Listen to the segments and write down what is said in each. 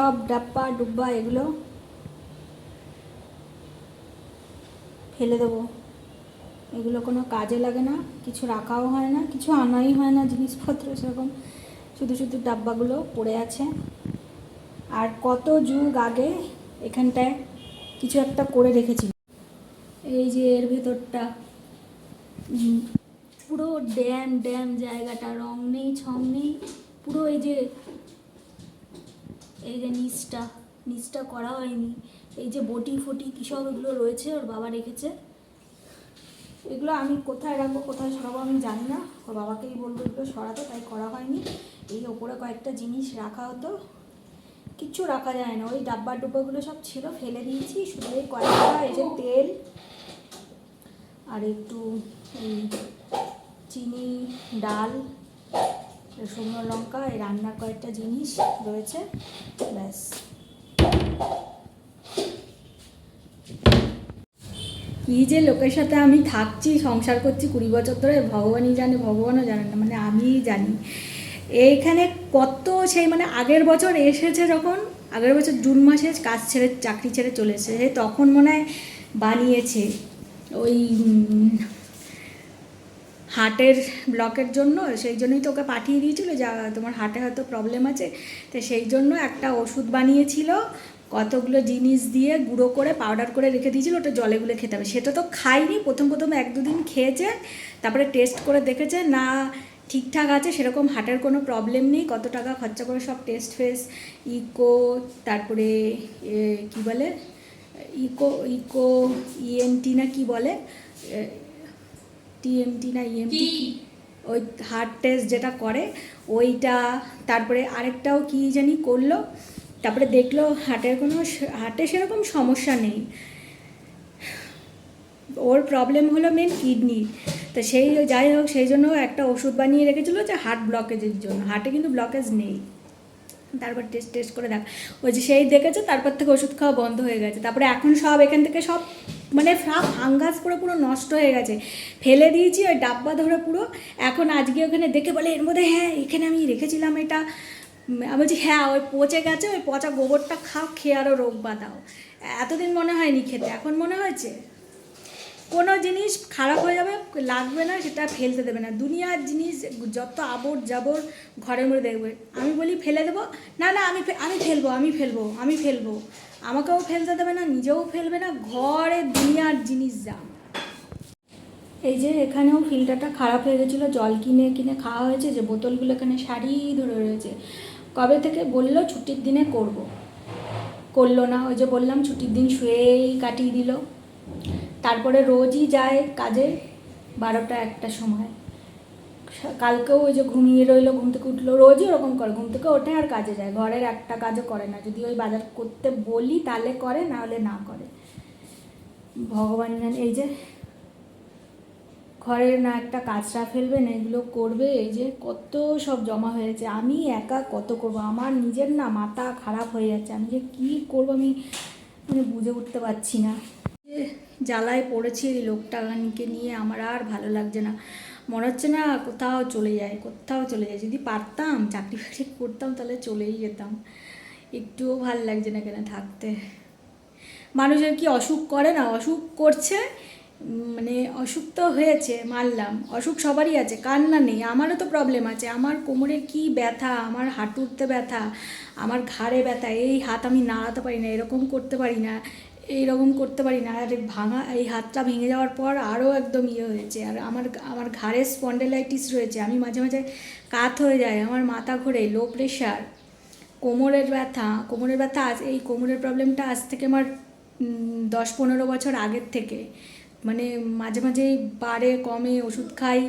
সব ডাব্বা ডুব্বা এগুলো ফেলে দেবো। এগুলো কোনো কাজে লাগে না, কিছু রাখাও হয় না, কিছু আনাই হয় না জিনিসপত্র সেরকম। শুধু শুধু ডাব্বাগুলো পড়ে আছে। আর কত যুগ আগে এখানটায় কিছু একটা করে রেখেছি। এই যে এর ভেতরটা। পুরো ড্যাম ড্যাম জায়গাটা, রং নেই, ছং নেই, পুরো এই যে এই যে নিচটা নিচটা করা হয়নি। এই যে বটি ফটি কী সব এগুলো রয়েছে ওর বাবা রেখেছে। এগুলো আমি কোথায় রাখব, কোথায় সরাবো আমি জানি না। ওর বাবাকেই বলব এগুলো সরাতো, তাই করা হয়নি। এই ওপরে কয়েকটা জিনিস রাখা হতো। কিচ্ছু রাখা যায় না। ওই ডাব্বা ডুব্বাগুলো সব ছিল, ফেলে দিয়েছি। শুধু এই কয়েকটা, এই যে তেল আর একটু চিনি, ডাল শুকনো লঙ্কা, এই রান্নার কয়েকটা জিনিস রয়েছে। ব্যাস। কি যে লোকের সাথে আমি থাকছি, সংসার করছি কুড়ি বছর ধরে, ভগবানই জানে, ভগবানও জানে না মানে আমিই জানি। এইখানে কত সেই মানে আগের বছর এসেছে যখন, আগের বছর জুন মাসে কাজ ছেড়ে, চাকরি ছেড়ে চলে এসেছে তখন মনে হয় বানিয়েছে ওই হার্টের ব্লকের জন্য, সেই জন্যই তোকে পাঠিয়ে দিয়েছিল যা তোমার হার্টে হয়তো প্রবলেম আছে। তো সেই জন্য একটা ওষুধ বানিয়েছিল, কতগুলো জিনিস দিয়ে গুঁড়ো করে পাউডার করে রেখে দিয়েছিল, ওটা জলে গুলে খেতে হবে। সেটা তো খাইনি, প্রথম প্রথম এক দুদিন খেয়েছে, তারপরে টেস্ট করে দেখেছে, না, ঠিকঠাক আছে, সেরকম হার্টের কোনো প্রবলেম নেই, কত টাকা খরচা করে সব টেস্ট ফেস ইকো তারপরে কি বলে? ইকো ইকো ইএনটি না কি বলে? টিএমটি না ইএমটি ওই হার্ট টেস্ট যেটা করে ওইটা তারপরে আরেকটাও কি জানি করল তারপরে দেখল হার্টের কোনো হার্টে সেরকম সমস্যা নেই। ওর প্রবলেম হলো মেন কিডনি তো সেই যাই হোক সেই জন্য একটা ওষুধ বানিয়ে রেখেছিলো যে হার্ট ব্লকেজের জন্য। হার্টে কিন্তু ব্লকেজ নেই। তারপর টেস্ট টেস্ট করে দেখ। ওই যে সেই দেখেছে তারপর থেকে ওষুধ খাওয়া বন্ধ হয়ে গেছে। তারপরে এখন সব এখান থেকে সব মানে সব ফাঙ্গাস পুরো পুরো নষ্ট হয়ে গেছে। ফেলে দিয়েছি ওই ডাব্বা ধরে পুরো। এখন আজকে ওখানে দেখে বলে, এর মধ্যে হ্যাঁ এখানে আমি রেখেছিলাম এটা। আমি বলছি হ্যাঁ ওই পচে গেছে, ওই পচা গোবরটা খাও, খেয়ে আরও রোগ বাঁধাও। এতদিন মনে হয়নি খেতে, এখন মনে হয়েছে? কোনো জিনিস খারাপ হয়ে যাবে, লাগবে না, সেটা ফেলতে দেবে না। দুনিয়ার জিনিস যত আবর জাবর ঘরের মধ্যে দেখবে। আমি বলি, ফেলে দেবো? না না, আমি আমি ফেলব আমি ফেলব আমি ফেলব। আমাকেও ফেলতে দেবে না, নিজেও ফেলবে না, ঘরে দুনিয়ার জিনিস যা। এই যে এখানেও ফিল্টারটা খারাপ হয়ে গেছিল, জল কিনে কিনে খাওয়া হয়েছে, যে বোতলগুলো এখানে সারি ধরে রয়েছে। কবে থেকে বলল, ছুটির দিনে করব। করল না, ওই যে বললাম, ছুটির দিন শুয়েই কাটিয়ে দিল। তারপরে রোজই যায় কাজে, বারোটা একটা সময়। কালকেও ওই যে ঘুমিয়ে রইল, ঘুম থেকে উঠল, রোজই ওরকম করে, ঘুম থেকে ওঠে আর কাজে যায়, ঘরের একটা কাজও করে না। যদি ওই বাজার করতে বলি তাহলে করে, না হলে না করে। ভগবান জানে, এই যে ঘরের না একটা কাঁচরা ফেলবে, না এগুলো করবে, এই যে কত সব জমা হয়েছে আমি একা কত করব? আমার নিজের না মাথা খারাপ হয়ে যাচ্ছে। আমি যে কী করব আমি মানে বুঝে উঠতে পারছি না। জ্বালায় পড়েছি লোকটাকে নিয়ে, আমার আর ভালো লাগছে না। মনে হচ্ছে না কোথাও চলে যায় কোথাও চলে যায় যদি পারতাম, চাকরি বাকরি করতাম, তাহলে চলেই যেতাম। একটুও ভালো লাগছে না এখানে থাকতে। মানুষের কি অসুখ করে না? অসুখ করছে? মানে অসুখ তো হয়েছে মানলাম অসুখ সবারই আছে, কার না নেই? আমারও তো প্রবলেম আছে। আমার কোমরে কি ব্যথা? আমার হাঁটুতে ব্যথা? আমার ঘাড়ে ব্যথা? এই হাত আমি নাড়াতে পারি না, এরকম করতে পারি না। এইরকম করতে পারি না। আর ভাঙা, এই হাতটা ভেঙে যাওয়ার পর আরও একদম ইয়ে হয়েছে। আর আমার আমার ঘাড়ে স্পন্ডেলাইটিস রয়েছে। আমি মাঝে মাঝে কাত হয়ে যায় আমার মাথা ঘোরে লো প্রেশার কোমরের ব্যথা কোমরের ব্যথা আজ, এই কোমরের প্রবলেমটা আজ থেকে আমার দশ পনেরো বছর আগের থেকে। মানে মাঝে মাঝেই বাড়ে, কমে, ওষুধ খাই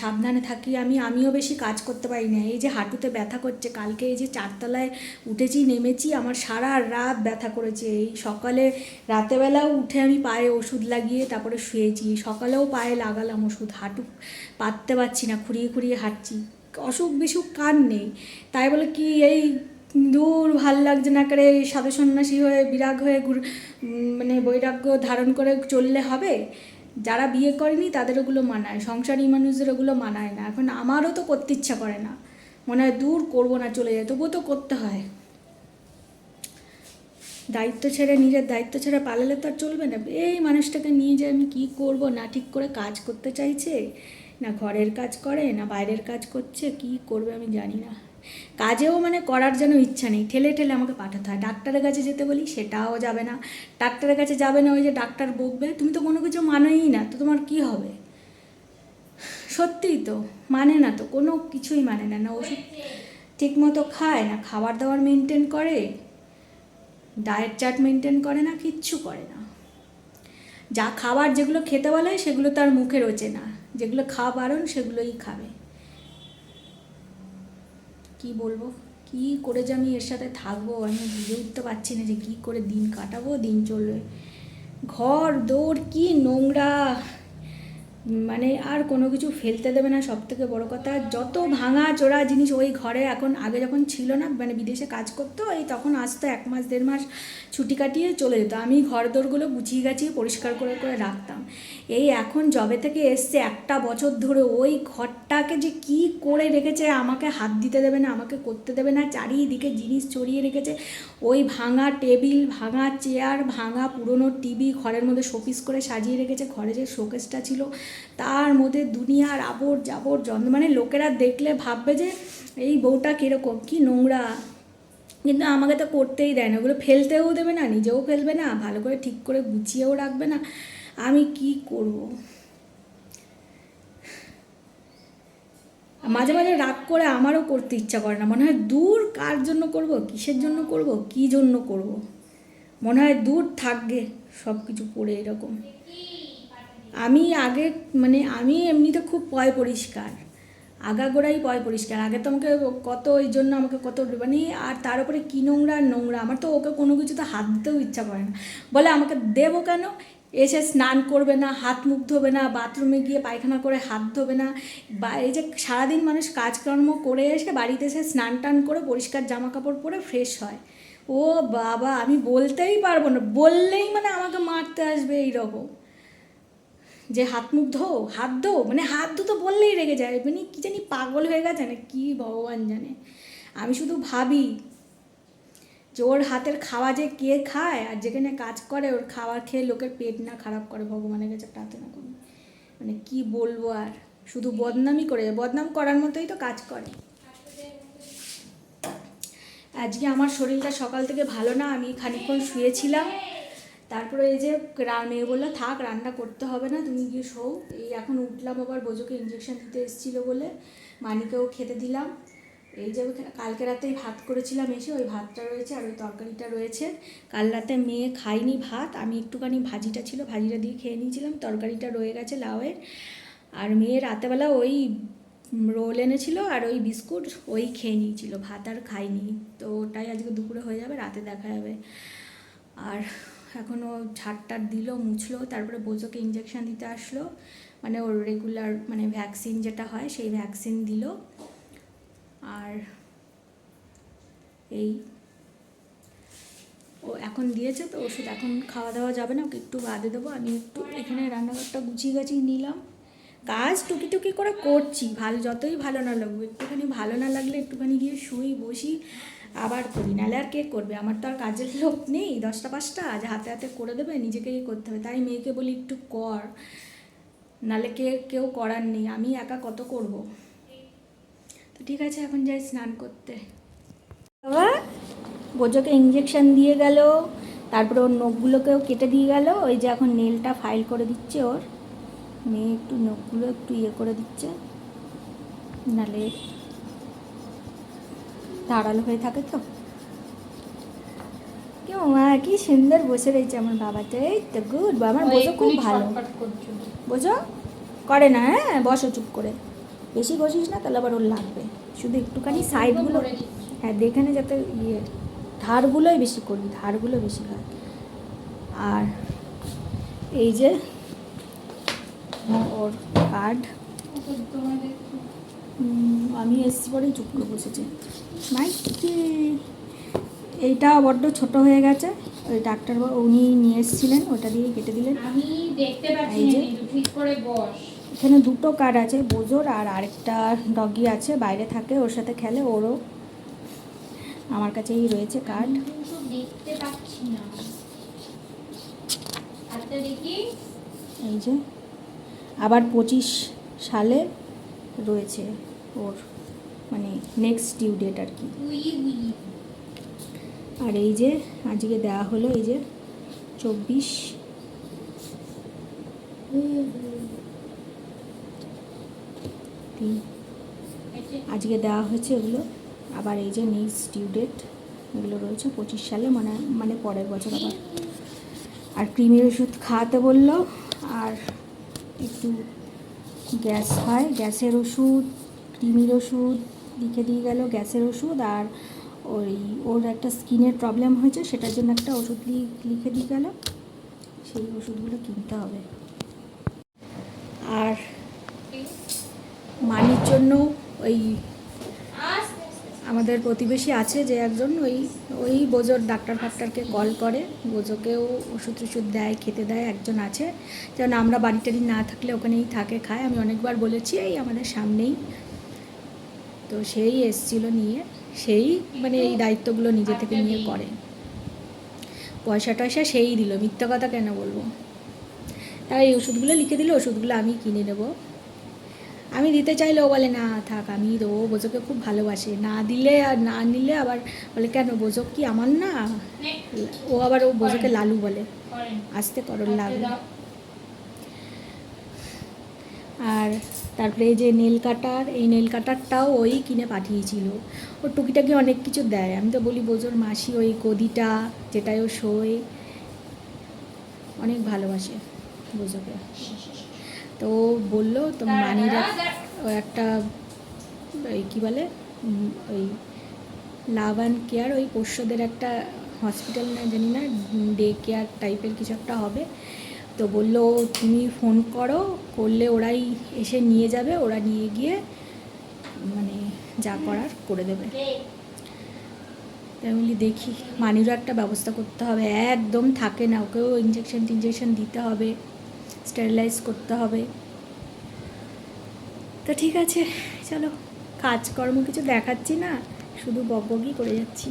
সাবধানে থাকি আমি, আমিও বেশি কাজ করতে পারি না। এই যে হাঁটুতে ব্যথা করছে, কালকে এই যে চারতলায় উঠেছি, নেমেছি, আমার সারা রাত ব্যথা করেছে। এই সকালে রাতেবেলাও উঠে আমি পায়ে ওষুধ লাগিয়ে তারপরে শুয়েছি। সকালেও পায়ে লাগালাম ওষুধ, হাঁটু পাততে পারছি না, খুঁড়িয়ে খুঁড়িয়ে হাঁটছি। অসুখ বিসুখ কার নেই? তাই বলে কি এই দূর ভালো লাগছে না করে সাধু সন্ন্যাসী হয়ে, বিরাগ হয়ে মানে বৈরাগ্য ধারণ করে চললে হবে? যারা বিয়ে করেনি তাদের ওগুলো মানায়, সংসারী মানুষদের ওগুলো মানায় না। এখন আমারও তো করতে ইচ্ছা করে না। মনে হয় দূর করব না, চলে যায় তবুও তো করতে হয়। দায়িত্ব ছেড়ে, নিজের দায়িত্ব ছেড়ে পালালে তো আর চলবে না। এই মানুষটাকে নিয়ে যে আমি কী করব? না ঠিক করে কাজ করতে চাইছে? না ঘরের কাজ করে? না বাইরের কাজ করছে? কি করবে আমি জানি না। কাজেও মানে করার যেন ইচ্ছা নেই, ঠেলে ঠেলে আমাকে পাঠাতে হয়। ডাক্তারের কাছে যেতে বলি, সেটাও যাবে না। ডাক্তারের কাছে যাবে না ওই যে ডাক্তার বকবে, তুমি তো কোনো কিছু মানোই না, তো তোমার কি হবে? সত্যিই তো মানে না তো, কোনো কিছুই মানে না না ওষুধ ঠিকমতো খায় না, খাবার দাবার মেনটেন করে ডায়েট চার্ট মেনটেন করে না, কিচ্ছু করে না। যা খাবার যেগুলো খেতে বলে, সেগুলো তার মুখে রোচে না। যেগুলো খাওয়া বারণ, সেগুলোই খাবে। কি বলব? কি করে যে আমি এর সাথে থাকব? আমি বুঝে উঠতে পারছি না যে কি করে দিন কাটাবো, দিন চলবে। ঘর, দৌড়, কি নোংরা! মানে আর কোনো কিছু ফেলতে দেবে না সব থেকে বড়ো কথা, যত ভাঙা চোরা জিনিস ওই ঘরে এখন আগে যখন ছিল না মানে বিদেশে কাজ করতো, এই তখন আসতো এক মাস, দেড় মাস ছুটি কাটিয়ে চলে যেত। আমি ঘর দোরগুলো গুছিয়ে গাছিয়ে পরিষ্কার করে করে রাখতাম। এই এখন জবে থেকে এসছে একটা বছর ধরে ওই ঘরটাকে যে কি করে রেখেছে, আমাকে হাত দিতে দেবে না, আমাকে করতে দেবে না, চারিদিকে জিনিস ছড়িয়ে রেখেছে। ওই ভাঙা টেবিল, ভাঙা চেয়ার ভাঙা পুরনো টিভি ঘরের মধ্যে শোপিস করে সাজিয়ে রেখেছে। ঘরে যে শোকেসটা ছিল তার মধ্যে দুনিয়ার আবর জাবর যন্ত্র মানে লোকেরা দেখলে ভাববে যে এই বউটা কীরকম, কি নোংরা। কিন্তু আমাকে তো করতেই দেয় না, ওগুলো ফেলতেও দেবে না, নিজেও ফেলবে না, ভালো করে ঠিক করে গুছিয়েও রাখবে না। আমি কি করব? মাঝে মাঝে রাগ করে আমারও করতে ইচ্ছা করে না, মনে হয় দূর কার জন্য করব, কিসের জন্য করব, কি জন্য করব? মনে হয় দূর থাকবে সব কিছু পড়ে এরকম। আমি আগে মানে আমি এমনিতে খুব পয় পরিষ্কার। আগাগোড়াই পয় পরিষ্কার। আগে তো আমাকে কত এই জন্য আমাকে কত মানে আর তার উপরে কী নোংরা আর নোংরা? আমার তো ওকে কোনো কিছুতে হাত দিতেও ইচ্ছা করে না। বলে আমাকে দেবো কেন? এসে স্নান করবে না, হাত মুখ ধোবে না, বাথরুমে গিয়ে পায়খানা করে হাত ধোবে না। বা এই যে সারাদিন মানুষ কাজকর্ম করে এসে বাড়িতে এসে স্নান টান করে পরিষ্কার জামা কাপড় পরে ফ্রেশ হয়। ও বাবা, আমি বলতেই পারব না। বললেই মানে আমাকে মারতে আসবে এইরকম। যে হাত মুখ ধো, হাত ধো মানে হাত ধো তো বললেই রেগে যায়। মানে কি জানি পাগল হয়ে গেছে না কি ভগবান জানে। আমি শুধু ভাবি যে ওর হাতের খাওয়া যে কে খায় আর যেখানে কাজ করে, ওর খাবার খেয়ে লোকের পেট না খারাপ করে ভগবানের কাছে প্রার্থনা করি। মানে কি বলব আর? শুধু বদনামই করে বদনাম করার মতোই তো কাজ করে। আজকে আমার শরীরটা সকাল থেকে ভালো না, আমি খানিকক্ষণ শুয়েছিলাম। তারপরে এই যে মেয়ে বলল, থাক, রান্না করতে হবে না, তুমি গিয়ে শোও। এই এখন উঠলাম আবার বোঝোকে ইঞ্জেকশন দিতে এসেছিল বলে, মানিকেও খেতে দিলাম। এই যে কালকে রাতে ভাত করেছিলাম এসে, ওই ভাতটা রয়েছে আর ওই তরকারিটা রয়েছে। কাল রাতে মেয়ে খাইনি ভাত, আমি একটুখানি ভাজিটা ছিল, ভাজিটা দিয়ে খেয়ে নিয়েছিলাম, তরকারিটা রয়ে গেছে লাউয়ের। আর মেয়ে রাতেবেলা ওই রোল এনেছিল আর ওই বিস্কুট, ওই খেয়ে নিয়েছিল, ভাত আর খাইনি তো ওটাই আজকে দুপুরে হয়ে যাবে, রাতে দেখা যাবে। আর এখনও ঝাড়টার দিল, মুছলো, তারপরে বোঝোকে ইঞ্জেকশন দিতে আসলো। মানে ওর রেগুলার মানে ভ্যাকসিন যেটা হয় সেই ভ্যাকসিন দিল। আর এই ও এখন দিয়েছে তো ওষুধ, এখন খাওয়া দাওয়া যাবে না, ওকে একটু বাদে দেবো। আমি একটু এখানে রান্নাঘরটা গুছিয়ে গাছিয়ে নিলাম। কাজ টুকি টুকি করে করছি, ভালো যতই ভালো না লাগবে একটুখানি ভালো না লাগলে একটুখানি গিয়ে শুই, বসি। আবার করি। নাহলে আর কে করবে? আমার তো আর কাজের লোক নেই। দশটা পাঁচটা আজ হাতে হাতে করে দেবে নিজেকেই করতে হবে। তাই মেয়েকে বলি, একটু কর। নাহলে কে, কেউ করার নেই। আমি একা কত করব? তো ঠিক আছে, এখন যাই স্নান করতে। বাবা, বোঝোকে ইঞ্জেকশন দিয়ে গেল। তারপরে ওর নখগুলোকেও কেটে দিয়ে গেল। ওই যে এখন নেলটা ফাইল করে দিচ্ছে ওর। মেয়ে একটু নখগুলো একটু ইয়ে করে দিচ্ছে। নালে ধারালো হয়ে থাকে তো। কেউ মা কি সুন্দর বসে রয়েছে আমার এই তো গুড আমার বোঝো খুব ভালো। বোঝো? করে না হ্যাঁ? বসো চুপ করে। বেশি বসিস না তাহলে আবার ওর লাগবে। শুধু একটুখানি সাইডগুলো হ্যাঁ যেখানে যাতে ইয়ে ধারগুলোই বেশি করি ধারগুলো বেশি হয়। আর এই যে ওর কার্ড আমি এসছি পরেই চুপ করে বসেছি। মাইকি এইটা বড্ড ছোট হয়ে গেছে। ওই ডাক্তার উনি নিয়ে এসেছিলেন ওটা দিয়ে কেটে দিলেন। আমি দেখতে পাচ্ছি। ঠিক করে বস। এখানে দুটো কার্ড আছে বোজোর আর আরেকটা ডগি আছে বাইরে থাকে ওর সাথে খেলে ওরও আমার কাছেই রয়েছে কার্ড। দেখতে পাচ্ছি না। দেখি। এই যে আবার পঁচিশ সালে রয়েছে ওর মানে নেক্সট ডিউ ডেট আর কি। আর এই যে, আজকে দেওয়া হলো এই যে চব্বিশ আজকে দেওয়া হয়েছে এগুলো। আবার এই যে নেক্সট ডিউ ডেট এগুলো রয়েছে পঁচিশ সালে মানে মানে পরের বছর আবার। আর ক্রিমের ওষুধ খাওয়াতে বলল, আর একটু গ্যাস হয়, গ্যাসের ওষুধ ক্রিমির ওষুধ, লিখে দিয়ে গেল গ্যাসের ওষুধ আর ওই ওর একটা স্কিনের প্রবলেম হয়েছে, সেটার জন্য একটা ওষুধ লিখে দিয়ে গেল। সেই ওষুধগুলো কিনতে হবে। আর মানির জন্য ওই আমাদের প্রতিবেশী আছে যে একজন, ওই ওই বোজোর ডাক্তার ফাক্তারকে কল করে। বোজোকেও ওষুধ টষুধ দেয়, খেতে দেয়, একজন আছে। যেমন আমরা বাড়ি টাড়ি না থাকলে ওখানেই থাকে, খায়। আমি অনেকবার বলেছি, এই আমাদের সামনেই। তো সেই এসছিল নিয়ে, সেই মানে এই দায়িত্বগুলো নিজে থেকে নিয়ে করে। পয়সা টয়সা সেই দিল, মিথ্যা কথা কেন বলব? তাই এই ওষুধগুলো লিখে দিল, ওষুধগুলো আমি কিনে নেব। আমি দিতে চাইলে ও বলে না থাক আমি দেবো। বোঝোকে খুব ভালোবাসে। না দিলে আর না নিলে আবার বলে কেন? বোঝো কি আমার না? ও আবার ও বোঝোকে লালু বলে। আসতে করো লালু। আর তারপরে এই যে নেল কাটার এই নেল কাটারটাও ওই কিনে পাঠিয়েছিল। ও টুকিটাকি অনেক কিছু দেয়। আমি তো বলি বোঝোর মাসি ওই গদিটা যেটাই ও শোয়। অনেক ভালোবাসে বোঝোকে। তো বলল তো মানিরা একটা, ওই কী বলে ওই লাভ অ্যান্ড কেয়ার ওই পোষ্যদের একটা হসপিটাল না, জানি না ডে কেয়ার টাইপের কিছু একটা হবে। তো বলল, তুমি ফোন করো, করলে ওরাই এসে নিয়ে যাবে, ওরা নিয়ে গিয়ে মানে যা করার করে দেবে। তাই বলি, দেখি, মানিরও একটা ব্যবস্থা করতে হবে। একদম থাকে না, ওকেও ইঞ্জেকশন টিনজেকশন দিতে হবে। স্টেরিলাইজ করতে হবে। তো ঠিক আছে, চলো। কাজকর্ম কিছু দেখাচ্ছি না, শুধু বকবকই করে যাচ্ছি।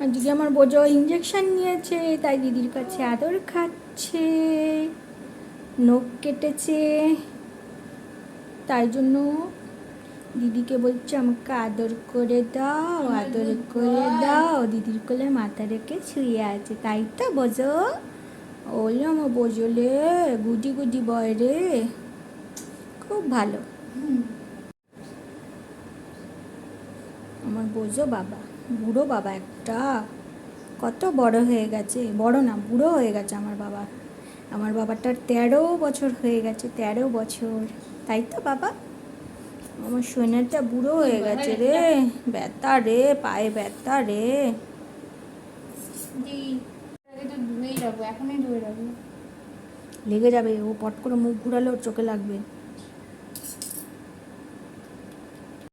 আর দিদি আমার বোঝো ইঞ্জেকশন নিয়েছে, তাই দিদির কাছে আদর খাচ্ছে। নখ কেটেছে। তাই জন্য দিদিকে বলছে আমাকে আদর করে দাও আদর করে দাও। দিদির কোলে মাথা রেখে শুয়ে আছে। তাই তো বোঝো? ওলে আমার বোঝলে গুডি গুডি বয় রে। খুব ভালো। আমার বোঝো বাবা বুড়ো বাবা একটা। কত বড় হয়ে গেছে। বড় না বুড়ো হয়ে গেছে আমার বাবা। আমার বাবাটার তেরো বছর হয়ে গেছে তেরো বছর। তাই তো বাবা? আমার সৈন্যটা বুড়ো হয়ে গেছে রে। ব্যথা রে পায়ে ব্যথা রে। লেগে যাবে ও পট করে মুখ ঘুরালে ওর চোখে লাগবে।